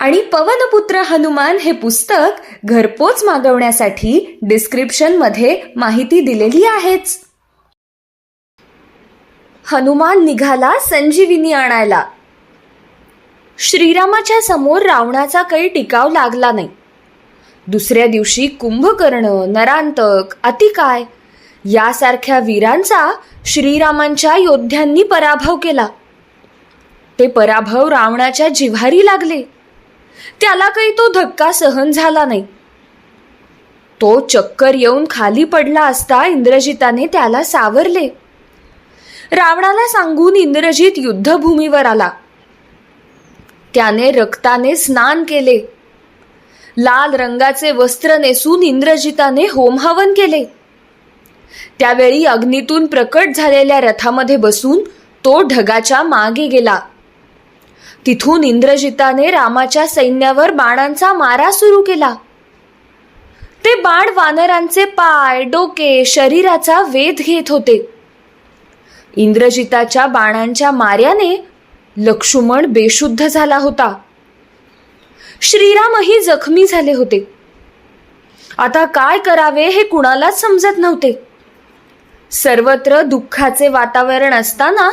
आणि पवनपुत्र हनुमान हे पुस्तक घरपोच मागवण्यासाठी डिस्क्रिप्शनमध्ये माहिती दिलेली आहेच. हनुमान निघाला संजीविनी आणायला. श्रीरामाच्या समोर रावणाचा काही टिकाव लागला नाही. दुसऱ्या दिवशी कुंभकर्ण नरांतक अतिकाय यासारख्या वीरांचा श्रीरामांच्या योद्ध्यांनी पराभव केला. ते पराभव रावणाच्या जिव्हारी लागले. त्याला काही तो धक्का सहन झाला नाही. तो चक्कर येऊन खाली पडला असता इंद्रजिताने त्याला सावरले. रावणाला सांगून इंद्रजित युद्धभूमीवर आला. त्याने रक्ताने स्नान केले. लाल रंगाचे वस्त्र नेसून इंद्रजिताने होमहवन केले. त्यावेळी अग्नीतून प्रकट झालेल्या रथामध्ये बसून तो ढगाच्या मागे गेला. तिथून इंद्रजिताने रामाच्या सैन्यावर बाणांचा मारा सुरू केला. ते बाण वानरांचे पाय डोके शरीराचा वेध घेत होते. इंद्रजिताच्या बाणांच्या मार्याने लक्ष्मण बेशुद्ध झाला होता. श्रीरामही जखमी झाले होते. आता काय करावे हे कुणालाच समजत नव्हते. सर्वत्र दुःखाचे वातावरण असताना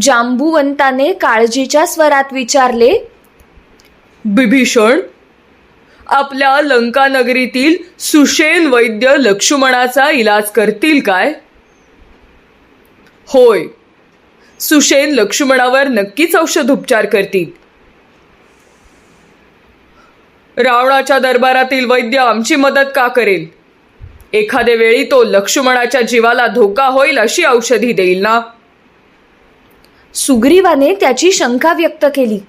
जांबुवंताने काळजीच्या स्वरात विचारले बिभीषण आपल्या लंकानगरीतील सुशेन वैद्य लक्ष्मणाचा इलाज करतील काय? होय सुशेन लक्ष्मणावर नक्कीच औषध उपचार करतील. रावणाच्या दरबारातील वैद्य आमची मदत का करेल? एखाद्या वेळी तो लक्ष्मणाच्या जीवाला धोका होईल अशी औषधी देईल ना? सुग्रीवाने त्याची शंका व्यक्त केली.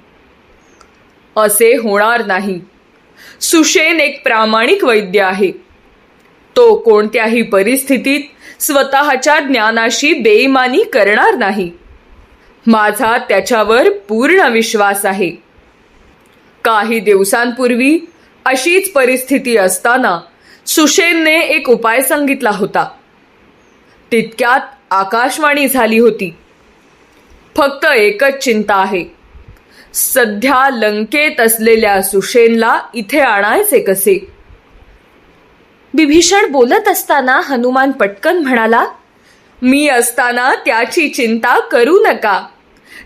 असे होणार नाही. सुशेन एक प्रामाणिक वैद्य आहे. तो कोणत्याही परिस्थितीत स्वतःच्या ज्ञानाशी बेईमानी करणार नाही. माझा त्याच्यावर पूर्ण विश्वास आहे. काही दिवसांपूर्वी अशीच परिस्थिती असताना सुशेनने एक उपाय सांगितला होता. तितक्यात आकाशवाणी झाली होती. फक्त एकच चिंता आहे. सध्या लंकेत असलेल्या सुषेनला इथे आणायचे कसे? बिभीषण बोलत असताना हनुमान पटकन म्हणाला मी असताना त्याची चिंता करू नका.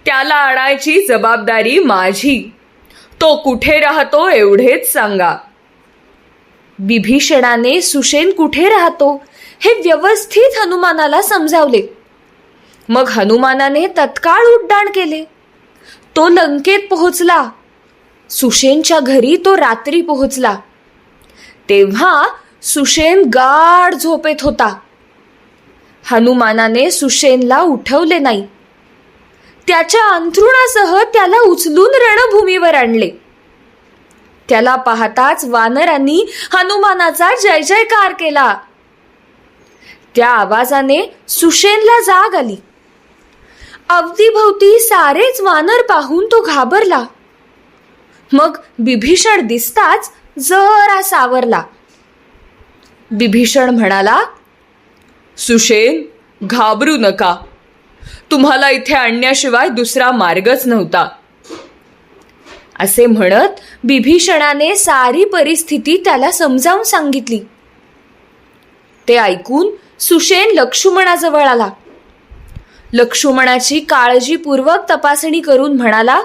त्याला आणायची जबाबदारी माझी. तो कुठे राहतो एवढेच सांगा. बिभीषणाने सुषेन कुठे राहतो हे व्यवस्थित हनुमानाला समजावले. मग हनुमानाने तत्काळ उड्डाण केले. तो लंकेत पोहोचला. सुशेनच्या घरी तो रात्री पोहोचला. तेव्हा सुशेन गाढ झोपेत होता. हनुमानाने सुशेनला उठवले नाही. त्याच्या अंथरुणासह त्याला उचलून रणभूमीवर आणले. त्याला पाहताच वानरांनी हनुमानाचा जय जयकार केला. त्या आवाजाने सुशेनला जाग आली. अवतीभवती सारेच वानर पाहून तो घाबरला. मग बिभीषण दिसताच जरा सावरला. बिभीषण म्हणाला सुषेन घाबरू नका. तुम्हाला इथे आणण्याशिवाय दुसरा मार्गच नव्हता. असे म्हणत बिभीषणाने सारी परिस्थिती त्याला समजावून सांगितली. ते ऐकून सुषेन लक्ष्मणाजवळ आला. लक्ष्मणाची काळजीपूर्वक तपासणी करून म्हणाला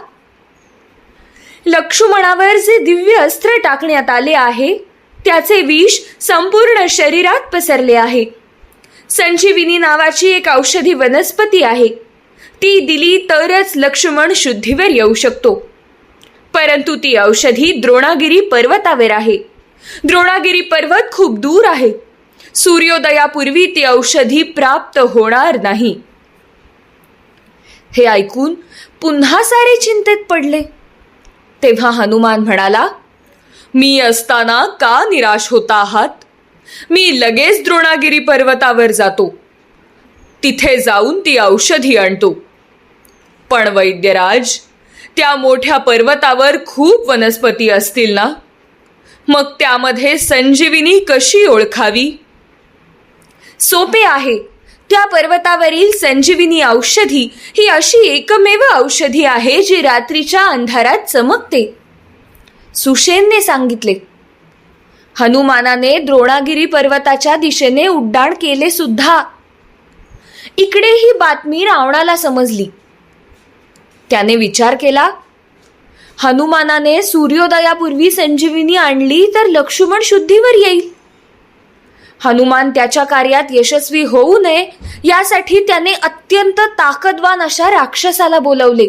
लक्ष्मणावर जे दिव्य अस्त्र टाकण्यात आले आहे त्याचे विष संपूर्ण शरीरात पसरले आहे. संजीविनी नावाची एक औषधी वनस्पती आहे. ती दिली तरच लक्ष्मण शुद्धीवर येऊ शकतो. परंतु ती औषधी द्रोणागिरी पर्वतावर आहे. द्रोणागिरी पर्वत खूप दूर आहे. सूर्योदयापूर्वी ती औषधी प्राप्त होणार नाही. हे ऐकून पुन्हा सारे चिंतेत पडले. तेव्हा हनुमान म्हणाला मी असताना का निराश होता आहात? मी लगेच द्रोणागिरी पर्वतावर जातो. तिथे जाऊन ती औषधी आणतो. पण वैद्यराज त्या मोठ्या पर्वतावर खूप वनस्पती असतील ना? मग त्यामध्ये संजीविनी कशी ओळखावी? सोपे आहे. त्या पर्वतावरील संजीविनी औषधी ही अशी एकमेव औषधी आहे जी रात्रीच्या अंधारात चमकते. सुशेनने सांगितले हनुमानाने द्रोणागिरी पर्वताच्या दिशेने उड्डाण केले सुद्धा. इकडे ही बातमी रावणाला समजली. त्याने विचार केला हनुमानाने सूर्योदयापूर्वी संजीविनी आणली तर लक्ष्मण शुद्धीवर येईल. हनुमान त्याच्या कार्यात यशस्वी होऊ नये यासाठी त्याने अत्यंत ताकदवान अशा राक्षसाला बोलवले.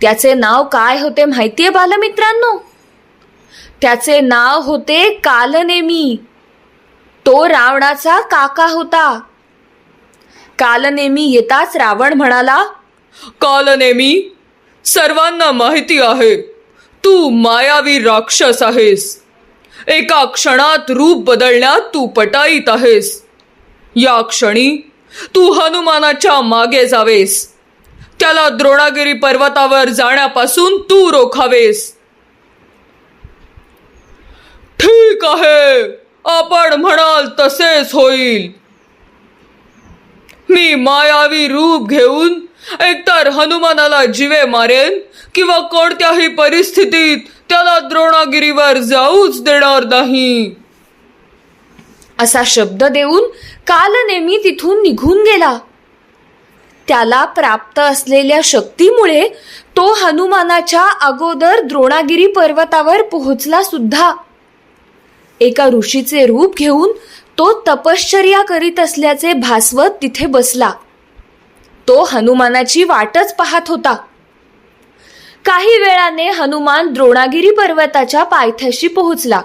त्याचे नाव काय होते माहितीये बालमित्रांनो? त्याचे नाव होते कालनेमी. तो रावणाचा काका होता. कालनेमी येताच रावण म्हणाला कालनेमी सर्वांना माहिती आहे तू मायावी राक्षस आहेस. एका क्षणात रूप बदलण्यात तू पटाईत आहेस. या क्षणी तू हनुमानाच्या मागे जावेस. त्याला द्रोणागिरी पर्वतावर जाण्यापासून तू रोखावेस. ठीक आहे आपण म्हणाल तसेच होईल. मी मायावी रूप घेऊन एकतर हनुमानाला जीवे मारेन किंवा कोणत्याही परिस्थितीत त्याला द्रोणागिरीवर जाऊच देणार नाही. असा शब्द देऊन कालनेमी तिथून निघून गेला. त्याला प्राप्त असलेल्या शक्तीमुळे तो हनुमानाच्या अगोदर द्रोणागिरी पर्वतावर पोहोचला सुद्धा. एका ऋषीचे रूप घेऊन तो तपश्चर्या करीत असल्याचे भासवत तिथे बसला. तो हनुमानाची वाटच पाहत होता. काही वेळाने हनुमान द्रोणागिरी पर्वताच्या पायथ्याशी पोहोचला.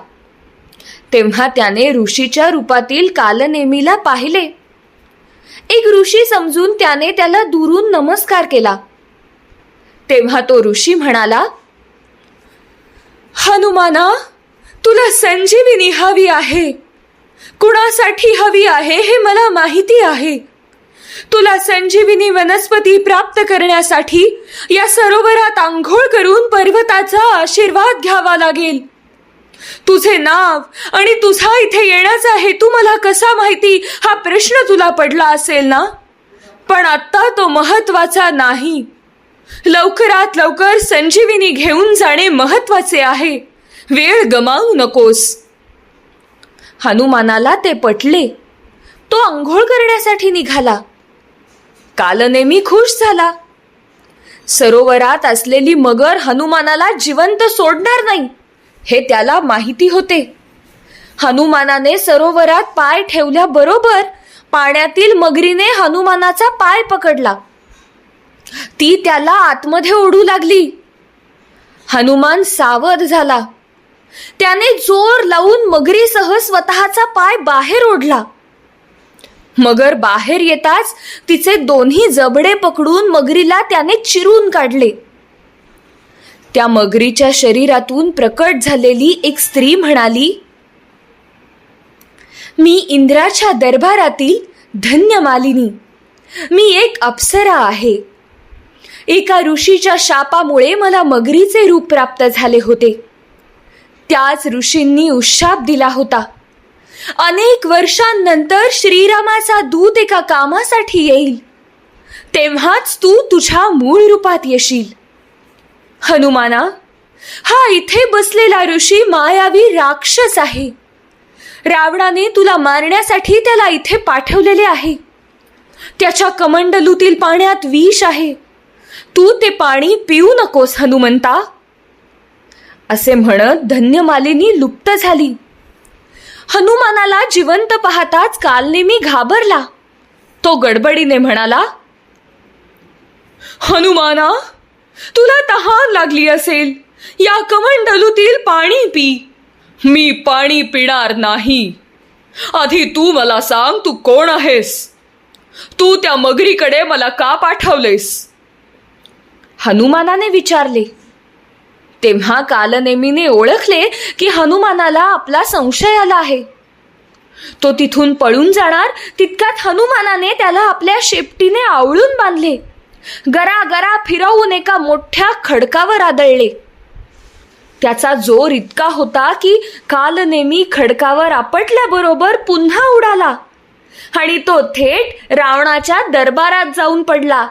तेव्हा त्याने ऋषीच्या रूपातील कालनेमीला पाहिले. एक ऋषी समजून त्याने त्याला दुरून नमस्कार केला. तेव्हा तो ऋषी म्हणाला हनुमाना तुला संजीवनी हवी आहे. कुणासाठी हवी आहे हे मला माहिती आहे. तुला संजीविनी वनस्पती प्राप्त करण्यासाठी या सरोवरात आंघोळ करून पर्वताचा आशीर्वाद घ्यावा लागेल. तुझे नाव आणि तुझा इथे येण्याचा हेतू मला कसा माहिती हा प्रश्न तुला पडला असेल ना? पण आत्ता तो महत्त्वाचा नाही. लवकरात लवकर संजीविनी घेऊन जाणे महत्त्वाचे आहे. वेळ गमावू नकोस. हनुमानाला ते पटले. तो आंघोळ करण्यासाठी निघाला. कालनेमी खुश झाला. सरोवरात असलेली मगर हनुमानाला जिवंत सोडणार नाही हे त्याला माहिती होते. हनुमानाने सरोवरात पाय ठेवल्याबरोबर पाण्यातील मगरीने हनुमानाचा पाय पकडला. ती त्याला आतमध्ये ओढू लागली. हनुमान सावध झाला. त्याने जोर लावून मगरीसह स्वतःचा पाय बाहेर ओढला. मगर बाहेर येताच तिचे दोन्ही जबडे पकडून मगरीला त्याने चिरून काढले. त्या मगरीच्या शरीरातून प्रकट झालेली एक स्त्री म्हणाली मी इंद्राच्या दरबारातील धन्य मालिनी. मी एक अप्सरा आहे. एका ऋषीच्या शापामुळे मला मगरीचे रूप प्राप्त झाले होते. त्याच ऋषींनी उशाप दिला होता. अनेक वर्षांनंतर श्रीरामाचा दूत एका कामासाठी येईल. तेव्हाच तू तुझ्या मूळ रूपात येशील. हनुमाना हा इथे बसलेला ऋषी मायावी राक्षस आहे. रावणाने तुला मारण्यासाठी त्याला इथे पाठवलेले आहे. त्याच्या कमंडलूतील पाण्यात विष आहे. तू ते पाणी पिऊ नकोस हनुमंता. असे म्हणत धन्यमालिनी लुप्त झाली. हनुमानाला जिवंत पाहताच कालनेमी घाबरला. तो गडबडीने म्हणाला हनुमाना तुला तहान लागली असेल. या कमंडलूतील पाणी पी. मी पाणी पिणार नाही. आधी तू मला सांग तू कोण आहेस? तू त्या मगरीकडे मला का पाठवलेस? हनुमानाने विचारले तेव्हा कालनेमीने ओळखले की हनुमानाला आपला संशय आला आहे. तो तिथून पळून जाणार तितक्यात हनुमानाने त्याला आपल्या शेपटीने आवळून बांधले. गरा गरा फिरवून एका मोठ्या खडकावर आदळले. त्याचा जोर इतका होता की कालनेमी खडकावर आपटल्याबरोबर पुन्हा उडाला आणि तो थेट रावणाच्या दरबारात जाऊन पडला.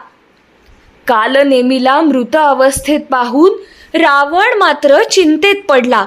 कालनेमीला मृत अवस्थेत पाहून रावण मात्र चिंतेत पडला.